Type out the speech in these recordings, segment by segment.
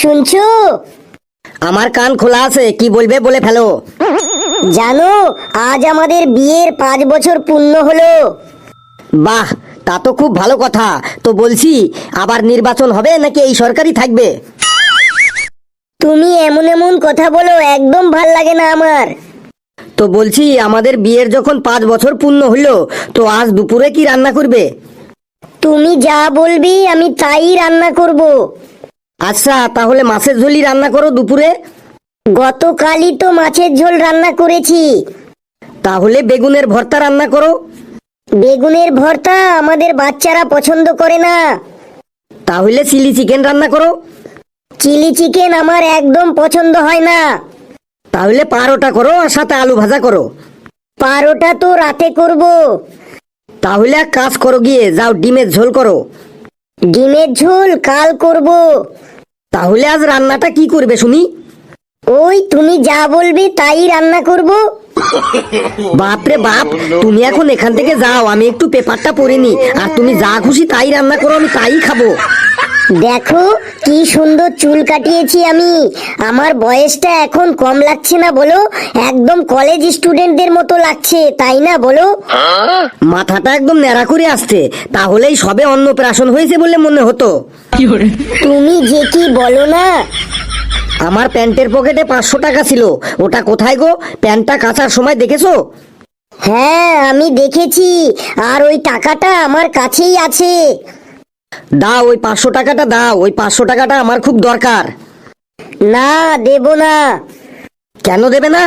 শুনছো? আমার কান খোলা আছে কি বলবে বলে ফেলো। জানো আজ আমাদের বিয়ের পাঁচ বছর পূর্ণ হলো। বাহ তা তো খুব ভালো কথা। তো বলছি আবার নির্বাচন হবে নাকি এই সরকারই থাকবে? তুমি এমন এমন কথা বলো একদম ভালো লাগে না আমার। তো বলছি আমাদের বিয়ের যখন পাঁচ বছর পূর্ণ হলো তো আজ দুপুরে কি রান্না করবে? তুমি যা বলবি আমি তাই রান্না করব। আচ্ছা তাহলে মাছের ঝোলই রান্না করো দুপুরে? গতকালই তো মাছের ঝোল রান্না করেছি। তাহলে বেগুনের ভর্তা রান্না করো। বেগুনের ভর্তা আমাদের বাচ্চারা পছন্দ করে না। তাহলে চিলি চিকেন রান্না করো। চিলি চিকেন আমার একদম পছন্দ হয় না। তাহলে পারোটা করো আর সাথে আলু ভাজা করো। পারোটা তো রাতে করব। তাহলে এক কাজ করো গিয়ে যাও ডিমের ঝোল করো। ডিমের ঝোল কাল করব। তাহলে আজ রান্নাটা কি করবে শুনি ওই তুমি যা বলবি তাই রান্না করব। বাপরে বাপ তুমি এখন এখান থেকে যাও আমি একটু পেপারটা পড়ে নি আর তুমি যা খুশি তাই রান্না করো আমি তাই খাব। দেখো কি সুন্দর চুল কাটিয়েছি আমি। আমার বয়সটা এখন কম লাগছে না বলো? একদম কলেজ স্টুডেন্টদের মতো লাগছে তাই না বলো? মাথাটা একদম ন্যাড়া করে আসছে তাহলেই সবে অন্নপ্রাশন হয়েছে বলে মনে হতো। তুমি যে কি বলো না? আমার প্যান্টের পকেটে পাঁচশো টাকা ছিল ওটা কোথায় গো? প্যান্টটা কাচার সময় দেখেছ? হ্যাঁ আমি দেখেছি আর ওই টাকাটা আমার কাছেই আছে। দাও ওই পাঁচশো টাকাটা দাও ওই পাঁচশো টাকাটা আমার খুব দরকার। না দেব না। কেন দেবে না?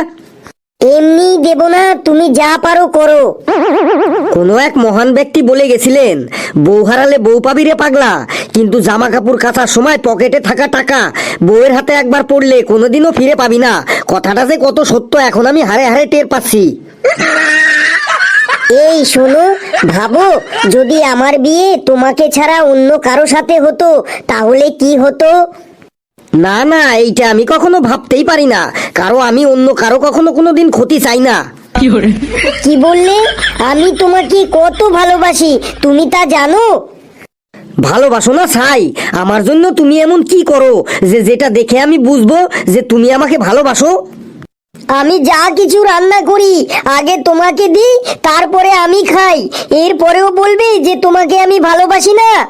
এমনি দেব না তুমি যা পারো করো। কোনো এক মহান ব্যক্তি বলে গেছিলেন বউ হারালে বউ পাবি রে পাগলা কিন্তু জামা কাপড় কাচার সময় পকেটে থাকা টাকা বউয়ের হাতে একবার পড়লে কোনোদিনও ফিরে পাবি না। কথাটা যে কত সত্য এখন আমি হারে হারে টের পাচ্ছি। এই শোনো ভাবো যদি আমার বিয়ে তোমাকে ছাড়া অন্য কারও সাথে হতো তাহলে কি হতো? না না এইটা আমি কখনো ভাবতেই পারি না। কারও আমি অন্য কারও কখনো কোনোদিন ক্ষতি চাই না। কি বললে? আমি তোমাকে কত ভালোবাসি তুমি তা জানো? ভালোবাসো না ছাই। আমার জন্য তুমি এমন কি করো? যে যেটা দেখে আমি বুঝব যে তুমি আমাকে ভালোবাসো। আমি যা কিছু রান্না করি আগে তোমাকে দিই তারপরে আমি খাই। এরপরেও বলবে যে তোমাকে আমি ভালোবাসি না।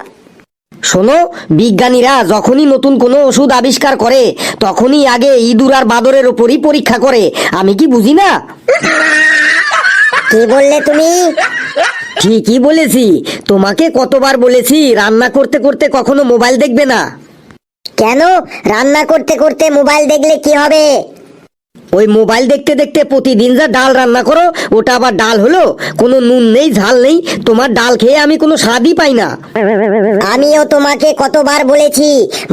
শোনো বিজ্ঞানীরা যখনই নতুন কোনো ওষুধ আবিষ্কার করে তখনই আগে ইঁদুর আর বাদরের ওপরই পরীক্ষা করে। আমি কি বুঝি না? কি বললে তুমি? ঠিকই বলেছি। তোমাকে কতবার বলেছি রান্না করতে করতে কখনো মোবাইল দেখবে না। কেন? রান্না করতে করতে মোবাইল দেখলে কি হবে? ওই মোবাইল দেখতে দেখতে প্রতিদিন যা ডাল রান্না করো ওটা আবার ডাল হলো? কোনো নুন নেই ঝাল নেই তোমার ডাল খেয়ে আমি কোনো স্বাদই পাই না। আমিও তোমাকে কতবার বলেছি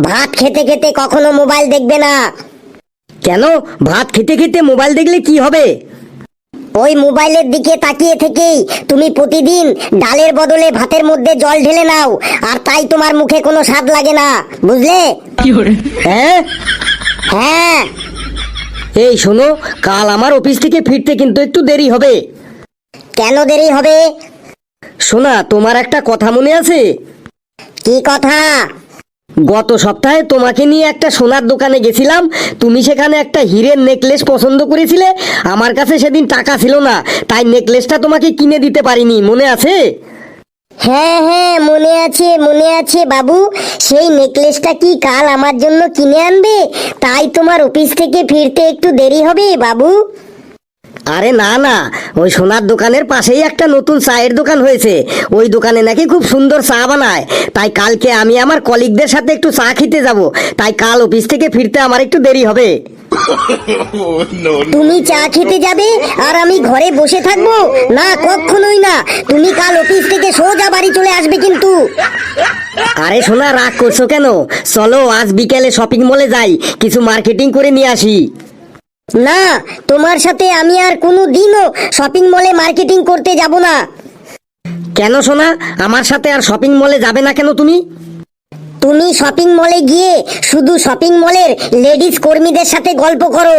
ভাত খেতে খেতে কখনো মোবাইল দেখবে না। কেন? ভাত খেতে খেতে মোবাইল দেখলে কি হবে? ওই মোবাইলের দিকে তাকিয়ে থেকেই তুমি প্রতিদিন ডালের বদলে ভাতের মধ্যে জল ঢেলে নাও আর তাই তোমার মুখে কোনো স্বাদ লাগে না বুঝলে? হ্যাঁ? হ্যাঁ। এই শোনো কাল আমার অফিস থেকে ফিরতে কিন্তু একটু দেরি হবে। কেন দেরি হবে? শোনা তোমার একটা কথা মনে আছে? কি কথা? গত সপ্তাহে তোমাকে নিয়ে একটা সোনার দোকানে গেছিলাম। তুমি সেখানে একটা হীরের নেকলেস পছন্দ করেছিলে। আমার কাছে সেদিন টাকা ছিল না তাই নেকলেসটা তোমাকে কিনে দিতে পারিনি মনে আছে? হ্যাঁ হ্যাঁ মনে আছে মনে আছে বাবু। সেই নেকলেসটা কি কাল আমার জন্য কিনে আনবে? তাই তোমার অফিস থেকে ফিরতে একটু দেরি হবে বাবু। আরে না না, ওই সোনার দোকানের পাশেই একটা নতুন চায়ের দোকান হয়েছে। ওই দোকানে নাকি খুব সুন্দর চা বানায়। তাই কালকে আমি আমার কলিগদের সাথে একটু চা খেতে যাব। তাই কাল অফিস থেকে ফিরতে আমার একটু দেরি হবে। তুমি চা খেতে যাবে আর আমি ঘরে বসে থাকব? না, কখনোই না। তুমি কাল অফিস থেকে সোজা বাড়ি চলে আসবে কিন্তু। আরে সোনা, রাগ করছ কেন? চলো, আজ বিকেলে শপিং মলে যাই। কিছু মার্কেটিং করে নিয়ে আসি। না, তোমার সাথে আমি আর কোনো দিনও শপিং মলে মার্কেটিং করতে যাব না। কেন সোনা? আমার সাথে আর শপিং মলে যাবে না কেন তুমি? তুমি শপিং মলে গিয়ে শুধু শপিং মলের লেডিস কর্মীদের সাথে গল্প করো।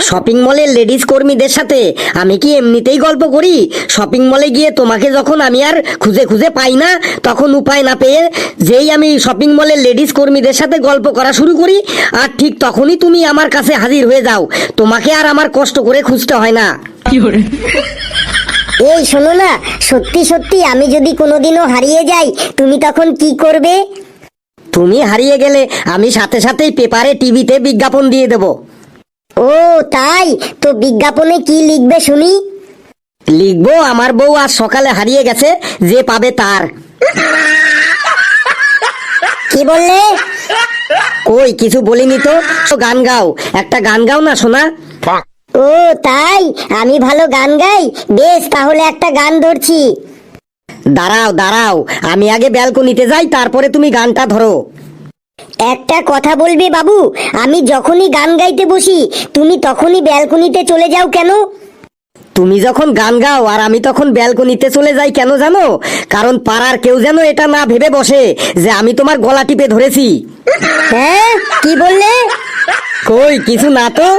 শপিং মলের লেডিস কর্মীদের সাথে আমি কি এমনিতেই গল্প করি? শপিং মলে গিয়ে তোমাকে যখন আমি আর খুঁজে খুঁজে পাই না তখন উপায় না পেয়ে যেই আমি শপিং মলের লেডিস কর্মীদের সাথে গল্প করা শুরু করি আর ঠিক তখনই তুমি আমার কাছে হাজির হয়ে যাও। তোমাকে আর আমার কষ্ট করে খুঁজতে হয় না। এই শোনো না সত্যি সত্যি আমি যদি কোনোদিনও হারিয়ে যাই তুমি তখন কি করবে? তুমি হারিয়ে গেলে আমি সাথে সাথেই পেপারে টিভিতে বিজ্ঞাপন দিয়ে দেব। ও তাই? তো বিজ্ঞাপনে কি লিখবে শুনি? লিখব আমার বউ আজ সকালে হারিয়ে গেছে যে পাবে তার। কি বললে? ওই কিছু বলিনি তো? তো গান গাও একটা গান গাও না শোনা ও তাই? আমি ভালো গান গাই? বেশ তাহলে একটা গান ধরছি। দাঁড়াও দাঁড়াও। আমি আগে ব্যালকনিতে যাই তারপরে তুমি গানটা ধরো। একটা কথা বলবে বাবু? আমি যখনই গান গাইতে বসি তুমি তখনই ব্যালকনিতে চলে যাও কেন? তুমি যখন গান গাও আর আমি তখন ব্যালকনিতে চলে যাই কেন জানো? কারণ পাড়ার কেউ যেন এটা না ভেবে বসে যে আমি তোমার গলা টিপে ধরেছি। হ্যাঁ কি বললে? কই কিছু না তো?